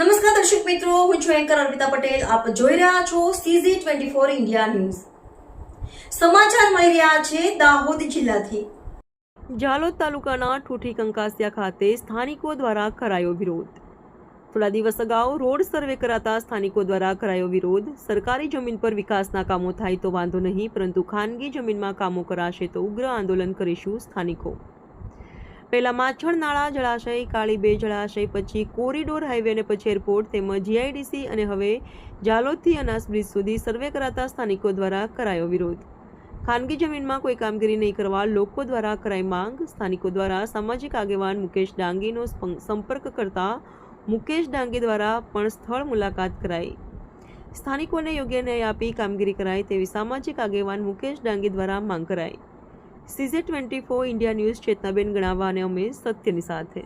મિત્રો, હું છું એન્કર અર્પિતા પટેલ. આપ જોઈ રહ્યા છો CZ twenty four India news સમાચાર મળી રહ્યા છે દાહોદ જિલ્લાથી. જાલોદ તાલુકાના ઠૂઠી કંકાસિયા ખાતે સ્થાનિકો દ્વારા કરાયો વિરોધ. થોડા દિવસ અગાઉ રોડ સર્વે કરાતા સ્થાનિકો દ્વારા કરાયો વિરોધ. સરકારી જમીન પર વિકાસના કામો થાય તો વાંધો નહીં, પરંતુ ખાનગી જમીનમાં કામો કરાશે તો ઉગ્ર આંદોલન કરીશું સ્થાનિકો. પહેલા માછણનાળા જળાશય, કાળી બે જળાશય, પછી કોરિડોર હાઈવે અને પછી એરપોર્ટ તેમજ જીઆઈડીસી અને હવે જાલોદથી અનાસ બ્રિજ સુધી સર્વે કરાતા સ્થાનિકો દ્વારા કરાયો વિરોધ. ખાનગી જમીનમાં કોઈ કામગીરી નહીં કરવા લોકો દ્વારા કરાઈ માંગ. સ્થાનિકો દ્વારા સામાજિક આગેવાન મુકેશ ડાંગીનો સંપર્ક કરતા મુકેશ ડાંગી દ્વારા પણ સ્થળ મુલાકાત કરાઈ. સ્થાનિકોને યોગ્ય ન્યાય આપી કામગીરી કરાય તેવી સામાજિક આગેવાન મુકેશ ડાંગી દ્વારા માંગ કરાઈ. CZ twenty four India news Chetnaben ગણાવવા અને અમે સત્યની સાથે.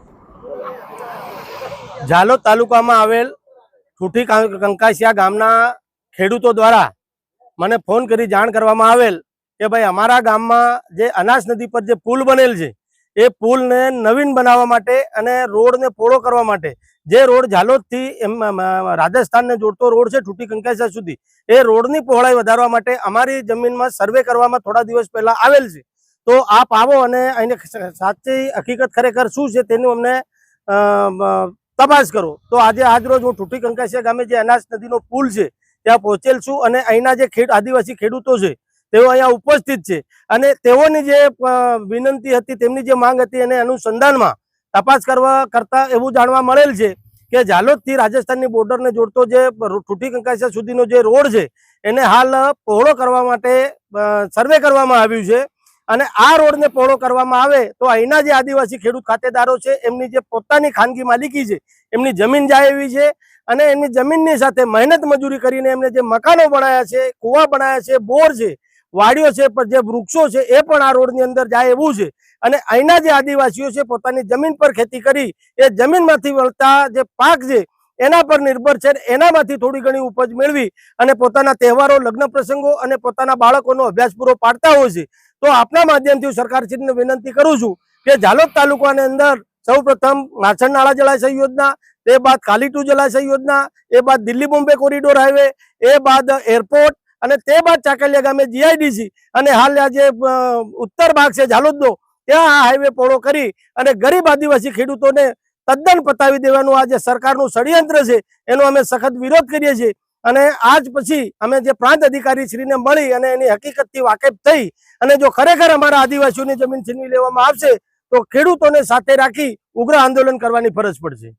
ઝાલોદ તાલુકામાં આવેલ ઠૂઠી કંકાસિયા ગામના ખેડૂતો દ્વારા મને ફોન કરી જાણ કરવામાં આવેલ કે ભાઈ અમારા ગામમાં જે અનાસ નદી પર જે પુલ બનેલ છે, એ પુલને નવીન બનાવવા માટે અને રોડને પોળો કરવા માટે જે રોડ ઝાલોદથી એમ રાજસ્થાનને જોડતો રોડ છે ઠૂઠી કંકાસિયા સુધી, એ રોડની પહોળાઈ વધારવા માટે અમારી જમીનમાં સર્વે કરવામાં થોડા દિવસ પહેલાં આવેલ છે. તો આપ આવો અને એને સાચી હકીકત ખરેખર શું છે તેનું અમને અમ, તપાસ કરો. તો આજે આજરોજ હું ઠૂઠી કંકાસિયા ગામે જે અનાસ નદીનો પુલ છે ત્યાં પહોંચેલ છું અને અહીંના જે ખેડ આદિવાસી ખેડૂતો છે તેઓ અહીંયા ઉપસ્થિત છે. અને તેઓની જે વિનંતી હતી તેમની જે માંગ હતી એને અનુસંધાનમાં તપાસ કરવા કરતા એવું જાણવા મળેલ છે કે ઝાલોદથી રાજસ્થાનની બોર્ડરને જોડતો જે ઠૂઠી કંકાસિયા સુધીનો જે રોડ છે એને હાલ પહોળો કરવા માટે સર્વે કરવામાં આવ્યું છે. અને આ રોડને પહોળો કરવામાં આવે તો અહીંના જે આદિવાસી ખેડૂત ખાતેદારો છે, એમની જે પોતાની ખાનગી માલિકી છે, એમની જમીન જાય એવી છે અને એમની જમીનની સાથે મહેનત મજૂરી કરીને એમને જે મકાનો બનાવ્યા છે, કુવા બનાવ્યા છે, બોર છે, વાડીઓ છે, પણ જે વૃક્ષો છે એ પણ આ રોડની અંદર જાય એવું છે. અને અહીંના જે આદિવાસીઓ છે પોતાની જમીન પર ખેતી કરી, એ જમીનમાંથી વળતા જે પાક છે એના પર નિર્ભર છે એનામાંથી થોડી ઘણી ઉપજ મેળવી અને પોતાના તહેવારો, લગ્ન પ્રસંગો અને પોતાના બાળકોનો અભ્યાસ પૂરો પાડતા હોય છે. તો આપના માધ્યમથી સરકારશ્રીને વિનંતી કરું છું કે ઝાલોદ તાલુકાની અંદર સૌ પ્રથમ માછણ નાળા જળાશય યોજના તે બાદ કાલીટુ જલાશય યોજના, એ બાદ દિલ્હી બોમ્બે કોરિડોર હાઈવે, એ બાદ એરપોર્ટ અને તે બાદ ચાકલિયા ગામે જીઆઈડીસી અને હાલ આ જે ઉત્તર ભાગ છે ઝાલોદનો. ત્યાં આ હાઈવે પહોળો કરી અને ગરીબ આદિવાસી ખેડૂતોને તદ્દન પતાવી દેવાનું. આ જે સરકારનું ષડયંત્ર છે, એનો અમે સખત વિરોધ કરીએ છીએ. અને આજ પછી અમે જે પ્રાંત અધિકારી શ્રીને મળી અને એની હકીકતથી વાકેફ થઈ અને જો ખરેખર અમારા આદિવાસીઓની જમીન છીનવી લેવામાં આવશે, તો ખેડૂતોને સાથે રાખી ઉગ્ર આંદોલન કરવાની ફરજ પડશે.